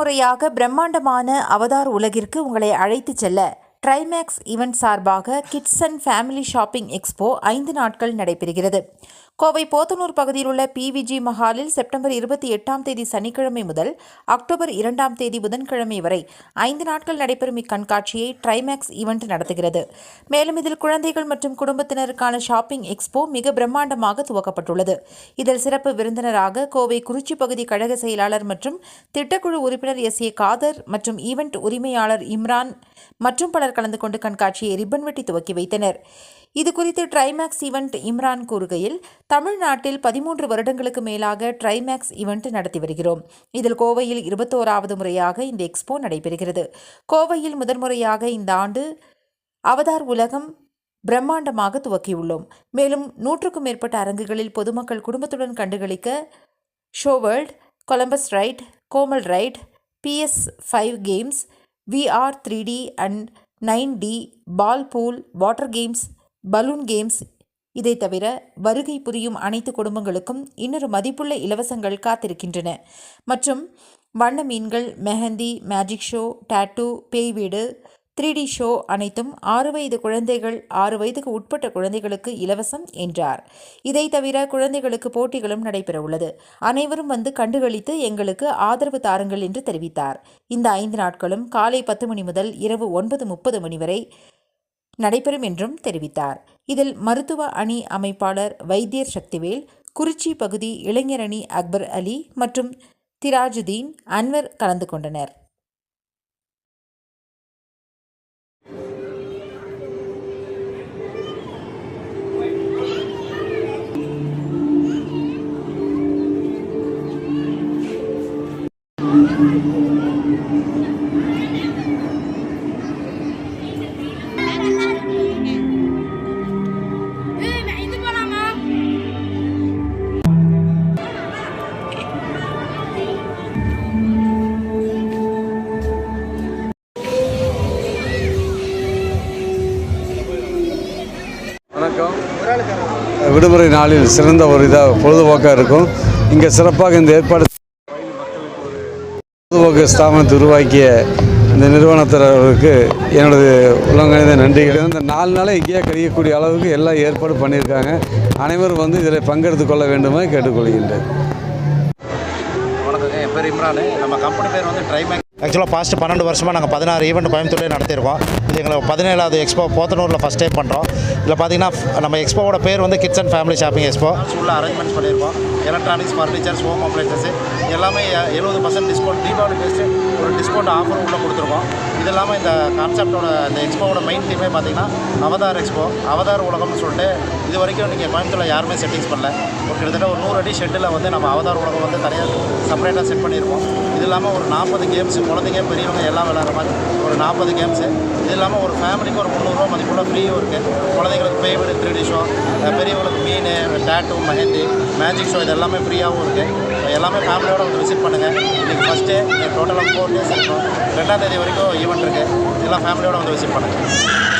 முறையாக பிரம்மாண்டமான அவதார் உலகிற்கு உங்களை அழைத்துச் செல்ல ட்ரைமேக்ஸ் ஈவெண்ட் சார்பாக kids and family shopping expo ஐந்து நாட்கள் நடைபெறுகிறது. கோவை போத்தனூர் பகுதியில் உள்ள பிவிஜி மஹாலில் செப்டம்பர் இருபத்தி எட்டாம் தேதி சனிக்கிழமை முதல் அக்டோபர் இரண்டாம் தேதி புதன்கிழமை வரை ஐந்து நாட்கள் நடைபெறும் இக்கண்காட்சியை ட்ரைமேக்ஸ் ஈவெண்ட் நடத்துகிறது. மேலும் இதில் குழந்தைகள் மற்றும் குடும்பத்தினருக்கான ஷாப்பிங் எக்ஸ்போ மிக பிரம்மாண்டமாக துவக்கப்பட்டுள்ளது. இதில் சிறப்பு விருந்தினராக கோவை குறிச்சி பகுதி கழக செயலாளர் மற்றும் திட்டக்குழு உறுப்பினர் எஸ் ஏ காதர் மற்றும் ஈவெண்ட் உரிமையாளர் இம்ரான் மற்றும் பலர் கலந்து கொண்டு கண்காட்சியை ரிப்பன் வெட்டி துவக்கி வைத்தனர். இது குறித்து ட்ரைமேக்ஸ் ஈவெண்ட் இம்ரான் கூறுகையில் தமிழ்நாட்டில் பதிமூன்று வருடங்களுக்கு மேலாக ட்ரைமேக்ஸ் ஈவெண்ட் நடத்தி வருகிறோம். இதில் கோவையில் இருபத்தோராவது முறையாக இந்த எக்ஸ்போ நடைபெறுகிறது. கோவையில் முதன்முறையாக இந்த ஆண்டு அவதார் உலகம் பிரம்மாண்டமாக துவக்கியுள்ளோம். மேலும் நூற்றுக்கும் மேற்பட்ட அரங்குகளில் பொதுமக்கள் குடும்பத்துடன் கண்டுகளிக்க show world Columbus ride camel ride PS five games VR three D and nine D ball pool water games balloon games. இதை தவிர வருகை புரியும் அனைத்து குடும்பங்களுக்கும் இன்னொரு மதிப்புள்ள இலவசங்கள் காத்திருக்கின்றன. மற்றும் வண்ண மீன்கள் மெஹந்தி மேஜிக் ஷோ டாட்டூ பேய் வீடு த்ரீ டி ஷோ அனைத்தும் ஆறு வயது குழந்தைகள் ஆறு வயதுக்கு உட்பட்ட குழந்தைகளுக்கு இலவசம் என்றார். இதை தவிர குழந்தைகளுக்கு போட்டிகளும் நடைபெறவுள்ளது. அனைவரும் வந்து கண்டுகளித்து எங்களுக்கு ஆதரவு தாருங்கள் என்று தெரிவித்தார். இந்த ஐந்து நாட்களும் காலை பத்து மணி முதல் இரவு ஒன்பது முப்பது மணி வரை நடைபெறும் என்றும் தெரிவித்தார். இதில் மருத்துவ அணி அமைப்பாளர் வைத்தியர் சக்திவேல் குறிச்சி பகுதி இளைஞர் அணி அக்பர் அலி மற்றும் திராஜுதீன் அன்வர் கலந்து கொண்டனர். விடுமுறை நாளில் சிறந்த ஒரு இதாக பொழுதுபோக்காக இருக்கும். இங்கே சிறப்பாக இந்த ஏற்பாடு பொழுதுபோக்கு ஸ்தாபனத்தை உருவாக்கிய இந்த நிறுவனத்தினருக்கு எனது உள்ளங்கணிந்த நன்றிகள் இந்த நாலு நாளை இங்கேயே கழியக்கூடிய அளவுக்கு எல்லாம் ஏற்பாடு பண்ணியிருக்காங்க. அனைவரும் வந்து இதில் பங்கெடுத்து கொள்ள வேண்டுமா கேட்டுக்கொள்கின்றேன். வணக்கங்க. என் பேர் இம்ரான். நம்ம கம்பெனி பேர் வந்து ட்ரைமேக் ஆக்சுவலாக பாஸ்ட் பன்னெண்டு வருஷமாக நாங்கள் பதினாறு ஈவெண்ட் கோயம்புத்தூர்லேயே நடத்தியிருக்கோம். இது எங்களுக்கு பதினேழாவது எக்ஸ்போ போத்தனூரில் ஃபஸ்ட் டைம் பண்ணுறோம் இதில் பார்த்தீங்கன்னா நம்ம எக்ஸ்போவோட பேர் வந்து kids and family shopping expo ஃபுல்லாக அரேஞ்ச்மெண்ட்ஸ் பண்ணியிருக்கோம். எலக்ட்ரானிக்ஸ் ஃபர்னிச்சர்ஸ் ஹோம் அப்ளைன்சஸ் எல்லாமே எழுபது பர்சன்ட் டிஸ்கவுண்ட் தீபாவளி பேஸ்ட்டு ஒரு டிஸ்கவுண்ட் ஆஃபர் உள்ளே கொடுத்துருக்கோம். இது இல்லாமல் இந்த கான்செப்டோட இந்த எக்ஸ்போவோட மெயின் தீமே பார்த்தீங்கன்னா அவதார் எக்ஸ்போ அவதார் உலகம்னு சொல்லிட்டு இது வரைக்கும் நீங்கள் கோயம்புத்தூரில் யாருமே செட்டிங்ஸ் பண்ணல. ஒரு கிட்டத்தட்ட ஒரு நூறு அடி ஷெட்டில் வந்து நம்ம அவதார் உலகம் வந்து தனியாக செப்பரேட்டாக செட் பண்ணியிருக்கோம். இது இல்லாமல் ஒரு நாற்பது கேம்ஸ் குழந்தைங்க பெரியவங்க எல்லாம் விளாட்ற மாதிரி ஒரு நாற்பது கேம்ஸு இது இல்லாமல் ஒரு ஃபேமிலிக்கு ஒரு முந்நூறுரூவா மதிப்புள்ள ஃப்ரீயும் இருக்குது குழந்தைங்களுக்கு பேய்விடு த்ரீடி ஷோ பெரியவங்களுக்கு மீன் டேட்டு மெஹந்தி மேஜிக் ஷோ இது எல்லாமே ஃப்ரீயாகவும் இருக்குது எல்லாமே ஃபேமிலியோடு வந்து விசிட் பண்ணுங்கள் இன்றைக்கி ஃபஸ்ட்டே டோட்டலாக ஃபோர் டேஸ் இருக்கும். ரெண்டாம் தேதி வரைக்கும் ஈவெண்ட் இருக்குது எல்லாம் ஃபேமிலியோடு வந்து விசிட் பண்ணுங்கள்